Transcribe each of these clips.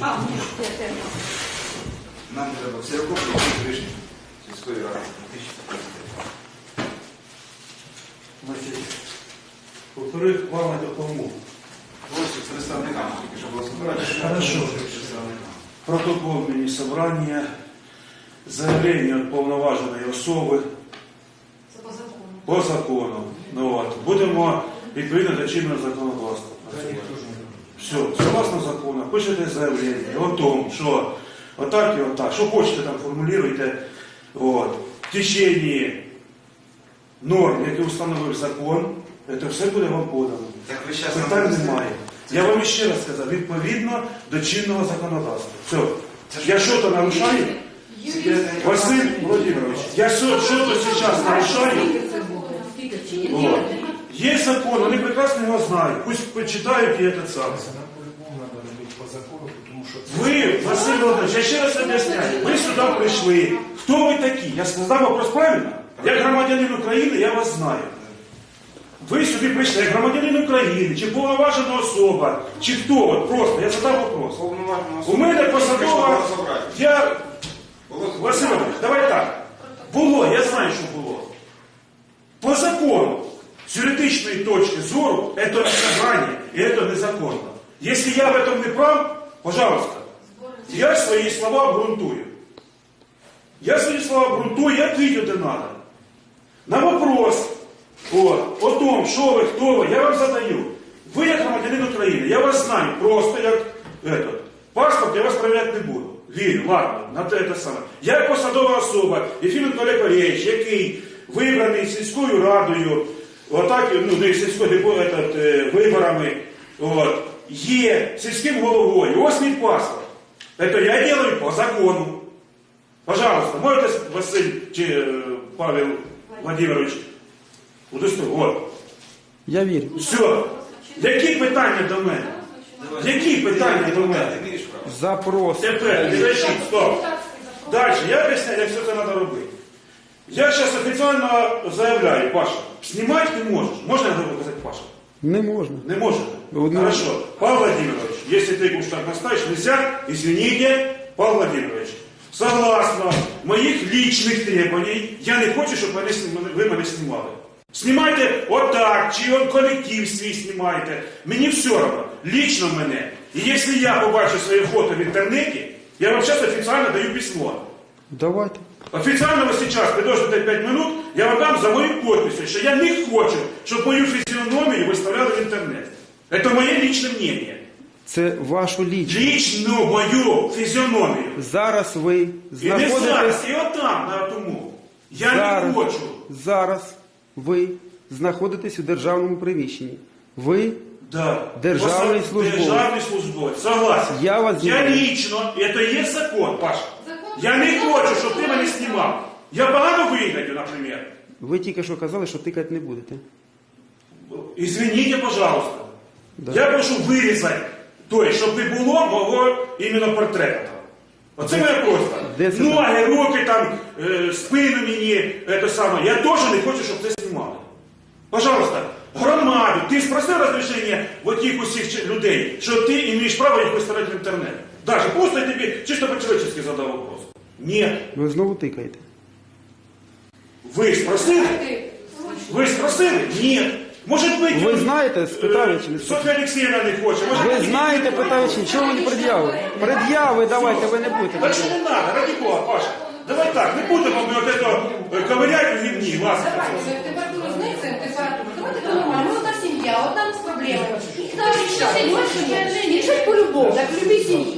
А, ні. Нам треба всі окопи рішення сільської ради. Значить, повторюю вам допомогу. Ось з представниками, тільки що було. Хорошо. Протокол мені собрання, заявлення від повноваженої особи Це по закону. по закону. Ну, от. Будемо відповідно до чинного законодавства. працювати. Все, согласно закону, пишете заявлення о том, що отак і отак, що хочете там формулюйте, от, в течение норм, які установив закон, це все буде вам подано. Так ви зараз Питань немає. Я вам ще раз сказав, відповідно до чинного законодавства. Все. Я що то нарушаю? Василь Владимирович, я що, то зараз нарушаю? Вот. Є закон, вони прекрасно його знають. Пусть почитають і этот сам. По-любому надо робити по закону, тому що це Ви, Василь Володимирович, я ще раз об'ясняю. Ви сюди прийшли. Хто ви такі? Я задав вопрос правильно? Як громадянин України, я вас знаю. Ви сюди прийшли як громадянин України, чи повноважена особа, чи хто? От просто, я задав вопрос. У мене посадова. Я. Василь Володимирович, давай юридичной точки зору, это собрание, и это незаконно. Если я в этом не прав, пожалуйста, я свои слова обґрунтую. Я свои слова обґрунтую, я ответю де надо. На вопрос от, о том, що ви, хто ви, я вам задаю. Ви як громадянин України, я вас знаю просто як этот, паспорт я вас проверяти не буду. Вірю, ладно, на те те саме. Я як посадова особа, Єфіменко Олег Валерійович, який вибраний сільською радою, Отак, ну, не сільською депо- этот, е, виборами, от, є сільським головою, ось мій паспорт. Это я делаю по закону. Пожалуйста, можете, Василь чи е, Павел Владимирович, удостоїть. Вот. Я вірю. Все. Які питання до мене? Які питання до мене? Запрос. Тепер, підождіть, стоп. Далі, я об'ясняю, як все це треба робити. Я зараз офіційно заявляю, Паша, знімати не можеш. Можна я говорю казати, Паша? Не можна. Не? Ну, ну. Хорошо. Павел Владимирович, если ты уж так наставишь, нельзя, извините, Павел Владимирович, согласно моих личных требований, я не хочу, щоб ви мене знімали. Знімайте отак, чи он колектив свій знімайте. Мені все одно. Лично мене. І якщо я побачу своє фото в інтернеті, я вам зараз офіційно даю письмо. Давайте. Официально вы сейчас подождите 5 минут, я вам дам за мою подписью, что я не хочу, чтобы мою физиономию выставляли в интернет. Это мое личное мнение. Це вашу ліч. Личную мою физиономию. Зараз ви И не зараз, знаходитесь. и вот там, на тому. Я Зараз, не хочу. зараз ви знаходитесь у державному приміщенні. Ви Да. Державний Посад- службовець. Державный службовець. Согласен. Я вас я знімаю. лично, это есть закон, Паша. Я не хочу, щоб ти мене знімав. Я погано виглядю, наприклад. ви тільки що казали, що тикати не будете. Извините, пожалуйста. Да. Я прошу вирізати той, щоб не було мого іменно портрета. Оце моя просьба. де це Ноги, руки, там, е, спину мені, це саме. Я теж не хочу, щоб це знімали. Пожалуйста, громаду, ти спросив розрішення в тих усіх людей, що ти маєш право їх виставляти в інтернет. Даже просто я тобі чисто по-человечески задав вопрос. Ні. Ви знову тикаєте. Ви спросили? Ви спросили? Ні. Може бути, Ви он, знаєте, спитали чи не Софія Олексіївна не хоче. Може, Ви бути, знаєте, питаю, чи чого ви не пред'яви? Пред'яви давайте, ви не будете. Так що не треба, ради Бога, Паша. Давай так, не будемо ми от это ковырять у гімні, ласка. Давайте, температуру знизимо, температуру. Давайте по-нормальному. Ми одна сім'я, одна з проблемами. Їх треба рішати. Рішать по-любому, як в любій сім'ї.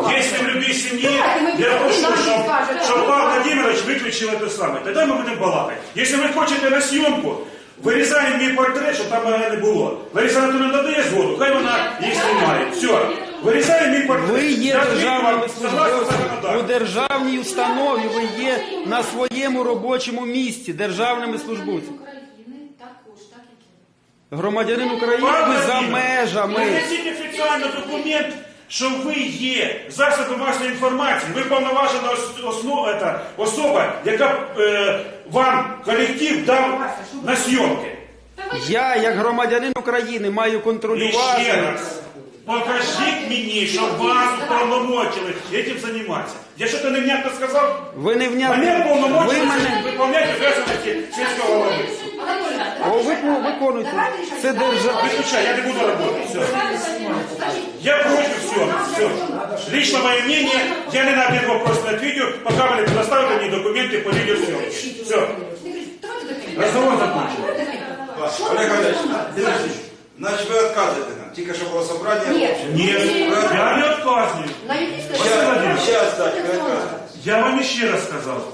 Давайте не доброго. Если в любой семье, Давайте, мы я прошу, нам чтобы, скажет. чтобы Павел Владимирович выключил это самое. Тогда мы будем балакать. Если вы хотите на съемку, вирізаємо мій портрет, щоб там мене не було. Лариса Анатольевна надає згоду, хай вона їх знімає. Все. Вирізаємо мій портрет. Ви є Я звідти державним вам согласно службовцем у законодавству. державній установі. Ви є на своєму робочому місці державними службовцями. України також, так як і Громадянин України Павел ви за Владимирович, межами. Принесіть офіційний документ, що ви є засоби масової інформації, ви повноважена ос- основ, ета, особа, яка е, вам колектив дав на зйомки. Я, як громадянин України, маю І ще контролювати. раз. Покажіть мені, що вас уповномочили этим займатися. Я що-то невнятно сказав? Ви не Мене вняли. уповномочили Ви мене. виконувати обов'язки сільського голови. О, ви виконуйте. Це держава. Выключай, я не буду работать. Все. Я против всего. Все. Лично мое мнение, я ни на один вопрос не ответил, пока вы не предоставите мне документы по видеосъемке. Все. Разговор закончен. Олег Олегович, подождіть. Значить ви відказуєте нам. Тільки що було собрання. Нет. Нет, я не отказываю. На юридическое Щас, щас, так, ви відказуєте. Я вам ще раз сказав.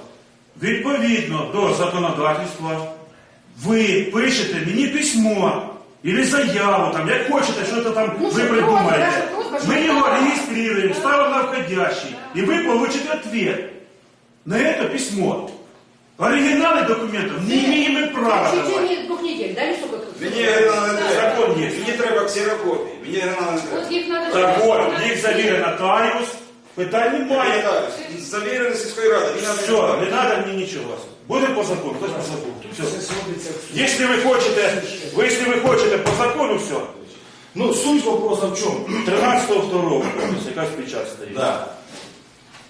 Відповідно до законодавства, ви пишете мені письмо или заяву, там, як хочете, що то там Ну, ви що придумаєте. наша просьба, Ми щоб його ви- реєструємо, ставимо на входящий, і ви получите ответ на это письмо. Оригинали документів не маємо права В давати. течение двух недель, да, или сколько? Мені оригінал не треба. Закон є. Мені треба ксерокопії. Мені оригінал не треба. Вот их надо... Так от, їх завіре нотаріус, питань немає. Завірений сільської ради. Мені Все, треба. не треба мені нічого. Будемо по закону, хтось по закону. Все. Це сводиться в Если вы хотите, вы, если вы хотите по закону, все. Ну, суть вопроса в чому? 13.2 якась печать стоїть. Да.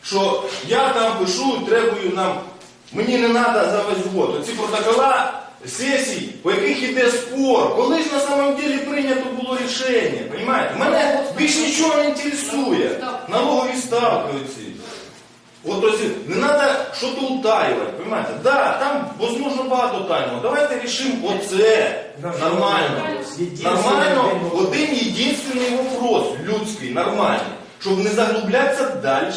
Що я там пишу, требую нам, мені не треба за весь год. Оці протокола сесій, по яких іде спор. Коли ж на самом деле прийнято було рішення, понимаете? Мене більш нічого не інтересує. Налогові ставки оці. От ось, не треба щось утаювати, понимаете? Да, там, возможно, багато тайного. Давайте рішимо оце. Нормально. Нормально, один єдиний вопрос людський, нормальний, щоб не заглублятися далі.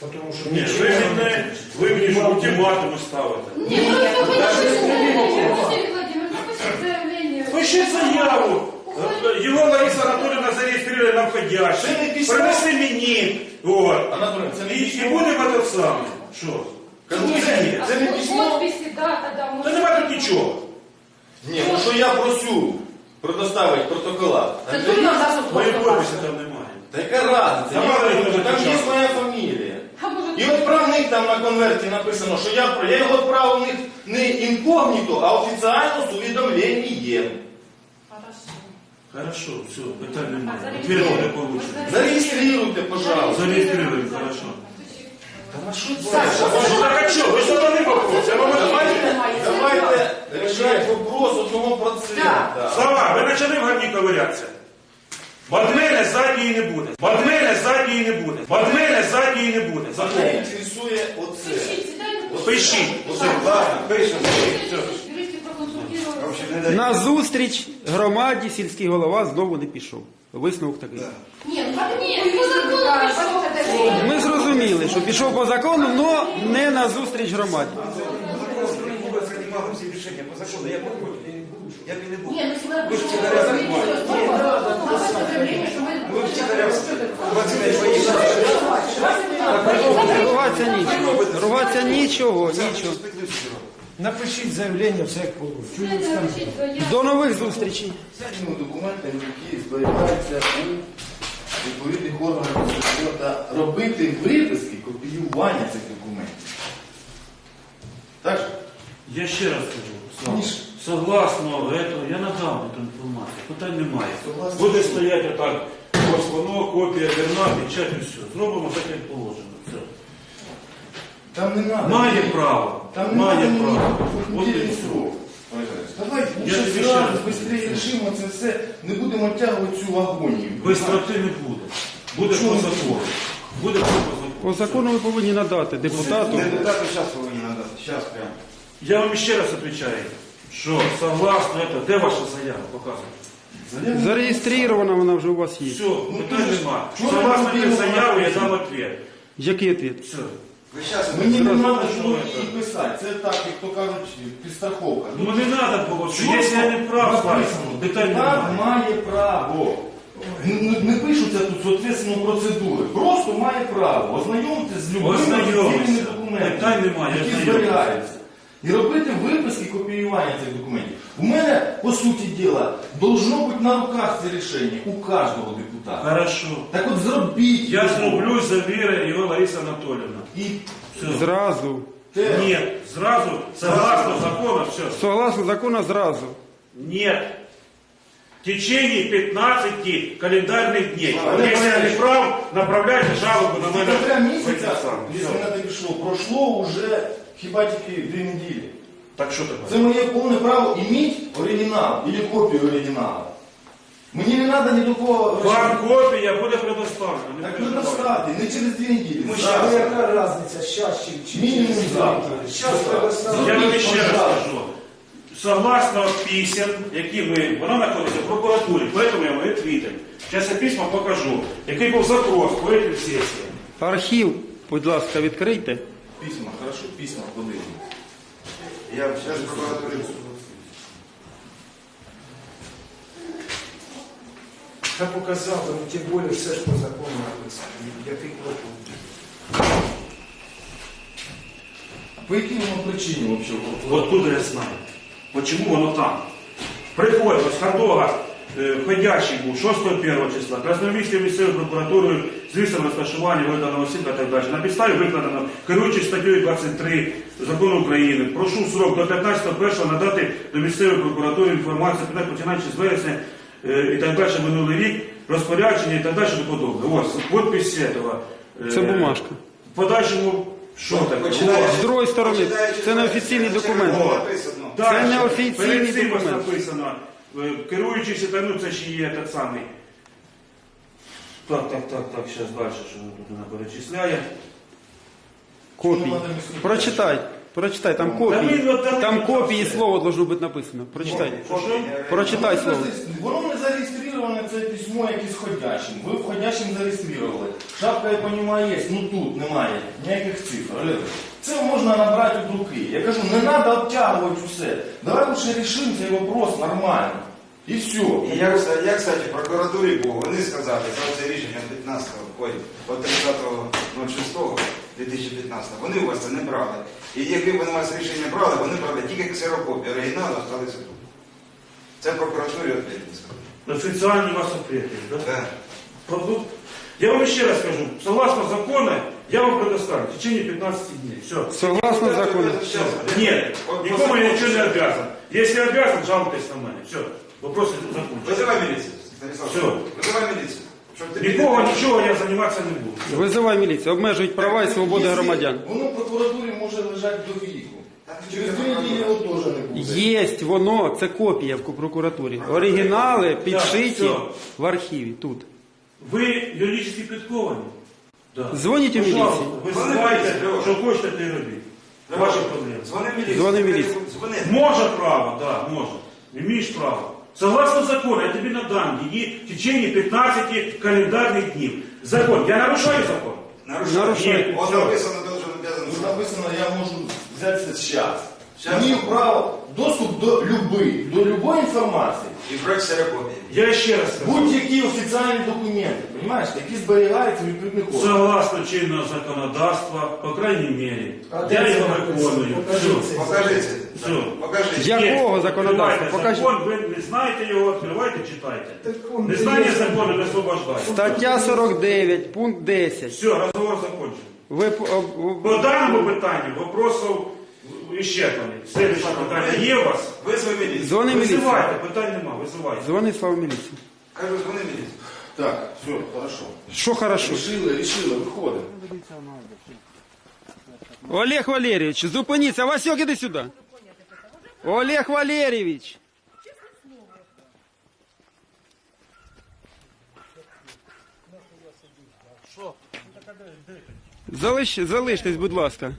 Тому що Ні, ви мені, ви мені ж ультиматуми ставите. Нет, ну Владимирович, напишите заявление. Пишіть заяву. Його Лариса Анатолійовна зареєструє на входящий. Це не письмо. Принеси мені. От. Анатолій, це І, і будемо те саме. Що? Це, не письмо. Та нема тут нічого. Ні, ну що я просю предоставити протокола. Це тут нам дасть Мої подписи там немає. Та яка разниця? Там є моя фамілія. І от правник там на конверті написано, що я, про- я його відправив не, не інкогніто, а офіціально з увідомленням. Хорошо, все, питань немає. Не получено. Зареєструйте, пожалуйста. Зареєструємо, хорошо. Та на що? Ну так а що? Ви задали вопрос, я вам Давайте, давайте решать вопрос одного процента. Слова, ви почали в говні ковирятися. Від мене задньої не буде. Від мене задньої не буде. Від мене задньої не буде. Мене Запомніть. інтересує оце. Пишіть. Все, ладно, пишемо. Юристы проконсультировали. В общем, не дай. На зустріч громаді сільський голова знову не пішов. Висновок такий. Ну по закону пошел. Ми зрозуміли, що пішов по закону, але не на зустріч громаді. Я б не буду. Я б і не був. Не, ну всегда Ви ж вчителя заявление, что заявление, что мы... Ви вчителя 25 поїхали. Ругатися нічого. Ругатися нічого, нічого. Напишіть заявлення, все як положено. До нових зустрічей. Цими документами, які зберігаються у відповідних органах та робити виписки, копіювання цих документів. Так? же? Я ще раз кажу, Ніж. согласно этого, я надам цю інформацію, питань немає. Согласно. Буде стояти отак, ось копія, вірна, печать і все. Зробимо так, як положено. Там не треба. Має право, Там не має право. От і все. срок. Давайте, Я ми тобі ще ще раз раз швидше рішимо це все, не будемо тягувати цю агонію. Бистроти не буде. Буде по закону. Буде по закону. По закону ви повинні надати депутату. Депутату зараз повинні надати. Зараз прямо. Я вам ще раз відповідаю, що согласно это, де ваша заява? Показуйте. Зареєстрована вона вже у вас є. Все, питань нема. Согласно этой заяві я дам ответ. Який відповідь? Все. Ви зараз Мені не треба було її писати. Це так, як то кажуть, підстраховка. Ну не треба було, що якщо я не прав, Написано, Депутат немає. має право. Не, не- не пишуться тут соответственно процедури. Просто має право ознайомитися з любими Ознайомитися. офіційними документами, немає, які ознайомитися. зберігаються. І робити виписки копіювання цих документів. У мене, по суті діла, должно бути на руках це рішення у кожного депутата. Хорошо. Так от зробіть. Я його. зроблю завіри його Лариса Анатоліївна. І Все. Зразу. те. Ні, зразу, согласно закону, все. Согласно закону, зразу. Нет. течение 15 календарных дней. Ладно, Если я не прав, направляйте жалобу на мене. В місяця, якщо на пішло, пройшло вже хіба тільки дві неділі. Так що таке? Це моє повне право іміть оригінал або копію оригіналу. Мені не треба ні до кого. Вам копія буде предоставлена. не Так переживайте. предоставте, не через дві неділі. Ну Зараз. яка різниця, щас чи чи Мінімум через завтра. Щас предоставлю. Я вам ще раз скажу. Согласно писем, які ми, вона знаходиться в прокуратурі, поэтому я вам відповідаю. Зараз я письма покажу, який був запрос по цій сесії. Архів, будь ласка, відкрийте. Письма, хорошо, письма, подивимо. Я зараз прокуратурі. Та показав, ну тим більше все ж по закону написано. Який клопот. По якій воно причині взагалі? Вот тут я знаю. Почему воно там? Приходить, ось Хардога, е, входящий був 6-1 числа, Красновійською місцевою прокуратурою з місцем розташування виданого осіб і так далі. На підставі викладено керуючи статтею 23 закону України. Прошу срок до 15.1 надати до місцевої прокуратури інформацію, починаючи з вересня е, і так далі минулий рік, розпорядження і так далі і подобне. Ось, підпис цього. е, Це бумажка. В подальшому, що таке? Починаючи- З другої сторони, це не офіційний документ. Це не офіційний документ. написано, е, керуючись, та, ну це ще є той самий. Так, так, так, так, зараз далі, що тут вона перечисляє. Копії. Прочитай. Прочитай, там ну, копії. Там копії слова должно бути написано. Прочитай. Ну, Прочитай ну, слово. Воно не зареєстроване це письмо якесь сходящим. Ви входящим зареєстрували. Шапка, я розумію, є, ну тут немає ніяких цифр. Це можна набрати від руки. Я кажу, не треба обтягувати все. Давай лучше рішимо цей вопрос нормально. І все. І я, я, кстати, в прокуратурі був, вони сказали, що це рішення 15 го ой, 30.06. 2015. Вони у вас це не брали. І якби вони у вас рішення брали, вони брали тільки ксерокопію. Оригінал залишилися тут. Це прокуратурі відповідність. Официальный вас ответили, так? Да. Продукт. Я вам ще раз скажу, согласно закону, я вам предоставлю в течение 15 дней. Все. Согласно закону. Все. Нет, никому я ничего не обязан. Если обязан, жалуйтесь на меня. Все. Вопросы закончились. Вызывай милицию. Станислав. Все. Вызывай милицию. Нікого, нічого я займатися не буду. Визивай міліцію, обмежують права і свободи громадян. Воно в прокуратурі може лежати до віку. Через дві неділі його теж не буде. Єсть воно, це копія в прокуратурі. Оригінали підшиті все. в архіві тут. Ви юридично підковані? Да. Дзвоніть у міліцію. Ви знаєте, що хочете, те й робіть. Ваші проблеми. Дзвони в міліцію. Дзвони в міліцію. Дзвони. Може право, да, може. Имеешь право. Согласно закону, я тобі надам її в течение 15 календарних днів. Закон. Я нарушаю закон? Нарушаю. Нарушай. Он Все. написано, должен обязан. Тут написано, я можу взяти це зараз. Щас. Маю право доступ до любої, до любої інформації. І брати ксерокопії. Я ще раз скажу. Будь-які офіційні документи, розумієш, які зберігаються в відповідних органах. Согласно чинного законодавства, по крайней мере, А я його виконую. Все. це. Все. Покажи. Якого законодавства? Покажіть. Закон, ви не знаєте його, відкривайте, читайте. Так он Незнання закону не освобождає. Стаття 49, пункт 10. Все, розговор закончен. Ви п- об- об- По даному питанню вопросов исчерпані. Следующее питання є у вас? Визвай міліцію. Дзвони міліцію. Визивайте, питань нема, визивайте. Дзвони слава міліцію. Кажу, дзвони міліцію. Так, все, хорошо. Що хорошо? Рішили, рішили, виходимо. Олег Валерійович, зупиніться. Васьок, іди сюди. Олег Валерійович. Залиш, залиштесь, будь ласка.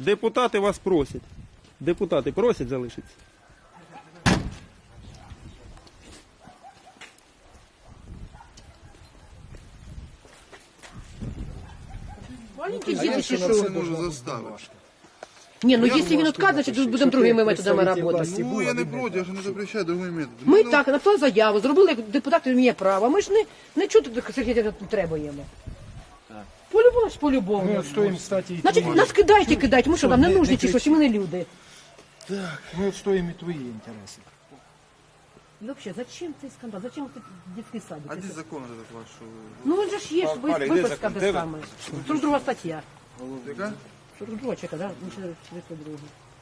Депутати вас просять. Депутати просять залишитися. Заставити. Не, ну если він отказ, значит будемо другими методами работать. Ну, я не проти, я ж не запрещаю другий метод. Ми Ну, так написали заяву, зробили як депутати має право. Ми ж не, не чути секретаря тут требуємо. По-любому ж по-любому. Ми стоїмо, кстати, і Значить, твої. нас кидайте, кидайте. Ми що, нам не не нужні чи що, кричи. ми не люди? Так, Ми відстоїмо і твої інтереси. І взагалі, зачем цей скандал? Зачем цей дитячий садик? А де закон этот ваш? що Ну він же ж є, ж ви- виписка те саме. 42 стаття. Яка? 42 чека, да? Ну, ще 32.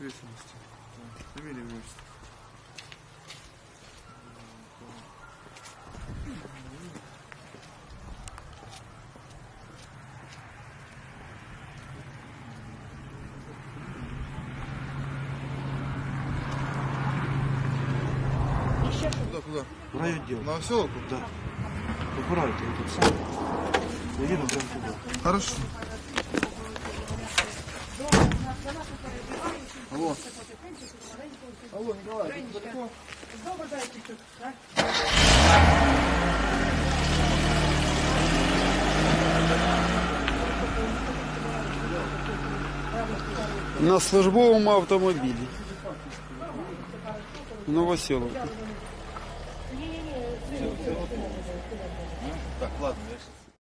Вісімості. Фамілія. Райотдел. На Оселовку? Да. Выбирайте этот сам. Еду прямо туда. Хорошо. Алло. На службовому автомобілі. В Новоселовку. Так, ладно,